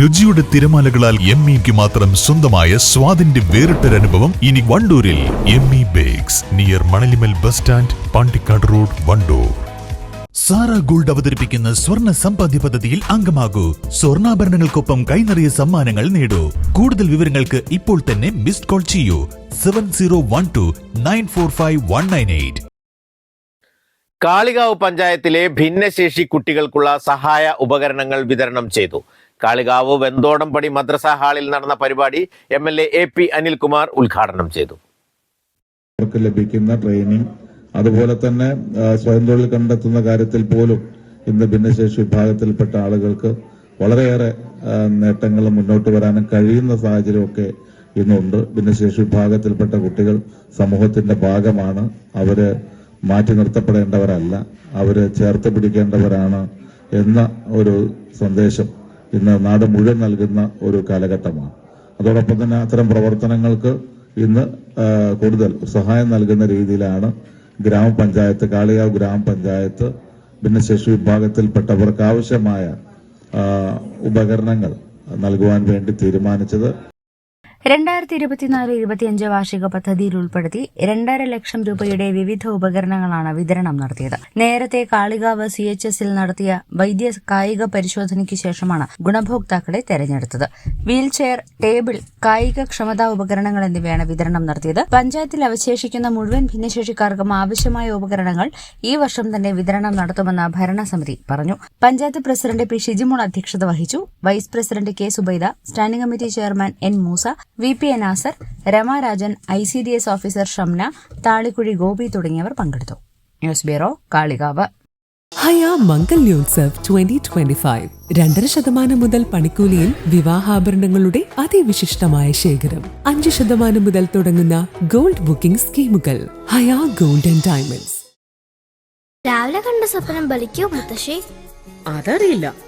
രുചിയുടെ തിരമാലകളാൽ എം ഇക്ക് മാത്രം സ്വന്തമായ സ്വാദിന്റെ വേറിട്ടൊരനുഭവം ഇനി വണ്ടൂരിൽ M E bakes near Manalimal bus stand Pandikkad road Wandoor. Sara gold അവതരിപ്പിക്കുന്ന സ്വർണ സമ്പാദ്യ പദ്ധതിയിൽ അംഗമാകൂ. സ്വർണാഭരണങ്ങൾക്കൊപ്പം കൈനിറിയ സമ്മാനങ്ങൾ നേടൂ. കൂടുതൽ വിവരങ്ങൾക്ക് ഇപ്പോൾ തന്നെ മിസ്ഡ് കോൾ ചെയ്യൂ. Seven zero one two nine four five one nine eight. Kalikavu പഞ്ചായത്തിലെ ഭിന്നശേഷി കുട്ടികൾക്കുള്ള സഹായ ഉപകരണങ്ങൾ വിതരണം ചെയ്തു. കാളികാവ് വെന്തോടംപടി മദ്രസ ഹാളിൽ നടന്ന പരിപാടി M L A P Anilkumar ഉദ്ഘാടനം ചെയ്തു. ലഭിക്കുന്ന ട്രെയിനിങ് അതുപോലെ തന്നെ സ്വയം തൊഴിൽ കണ്ടെത്തുന്ന കാര്യത്തിൽ പോലും ഇന്ന് ഭിന്നശേഷി വിഭാഗത്തിൽപ്പെട്ട ആളുകൾക്ക് വളരെയേറെ നേട്ടങ്ങൾ മുന്നോട്ട് വരാനും കഴിയുന്ന സാഹചര്യമൊക്കെ ഇന്നുണ്ട്. ഭിന്നശേഷി വിഭാഗത്തിൽപ്പെട്ട കുട്ടികൾ സമൂഹത്തിന്റെ ഭാഗമാണ്. അവർ മാറ്റി നിർത്തപ്പെടേണ്ടവരല്ല. അവർ ചേർത്ത് പിടിക്കേണ്ടവരാണ് എന്ന ഒരു സന്ദേശം ഇന്ന് നാട് മുഴുവൻ നൽകുന്ന ഒരു കാലഘട്ടമാണ്. അതോടൊപ്പം തന്നെ അത്തരം പ്രവർത്തനങ്ങൾക്ക് ഇന്ന് കൂടുതൽ സഹായം നൽകുന്ന രീതിയിലാണ് ഗ്രാമപഞ്ചായത്ത് കാളികാവ് ഗ്രാമപഞ്ചായത്ത് ഭിന്നശേഷി വിഭാഗത്തിൽപ്പെട്ടവർക്ക് ആവശ്യമായ ഉപകരണങ്ങൾ നൽകുവാൻ വേണ്ടി തീരുമാനിച്ചത് രണ്ടായിരത്തി ഇരുപത്തിനാല് ഇരുപത്തിയഞ്ച് വാർഷിക പദ്ധതിയിൽ ഉൾപ്പെടുത്തി രണ്ടര ലക്ഷം രൂപയുടെ വിവിധ ഉപകരണങ്ങളാണ് വിതരണം നടത്തിയത്. നേരത്തെ കാളികാവ് സി എച്ച് എസിൽ നടത്തിയ വൈദ്യ കായിക പരിശോധനയ്ക്ക് ശേഷമാണ് ഗുണഭോക്താക്കളെ തെരഞ്ഞെടുത്തത്. വീൽചെയർ ടേബിൾ കായിക ക്ഷമതാ ഉപകരണങ്ങൾ എന്നിവയാണ് വിതരണം നടത്തിയത്. പഞ്ചായത്തിൽ അവശേഷിക്കുന്ന മുഴുവൻ ഭിന്നശേഷിക്കാർക്കും ആവശ്യമായ ഉപകരണങ്ങൾ ഈ വർഷം തന്നെ വിതരണം നടത്തുമെന്ന് ഭരണസമിതി പറഞ്ഞു. പഞ്ചായത്ത് പ്രസിഡന്റ് പി ഷിജിമോൾ അധ്യക്ഷത വഹിച്ചു. Vice president K Subaida standing committee chairman N Moosa V P A Nasar Ramarajan I C D S officer Shamna Thalikkuzhi Gopi തുടങ്ങിയവർ പങ്കെടുത്തു. News bureau Kalikavu. Haya Mangalyotsav twenty twenty five രണ്ടര ശതമാനം മുതൽ പണിക്കൂലിയിൽ വിവാഹാഭരണങ്ങളുടെ അതിവിശിഷ്ടമായ ശേഖരം. അഞ്ച് ശതമാനം മുതൽ തുടങ്ങുന്ന ഗോൾഡ് ബുക്കിംഗ് സ്കീമുകൾ. ഹയാ ഗോൾഡ് ആൻഡ് ഡയമണ്ട്സ്. രാവിലെ കണ്ട സ്വപ്നം ബലിക്കോ മുത്തശ്ശി? അതറിയില്ല.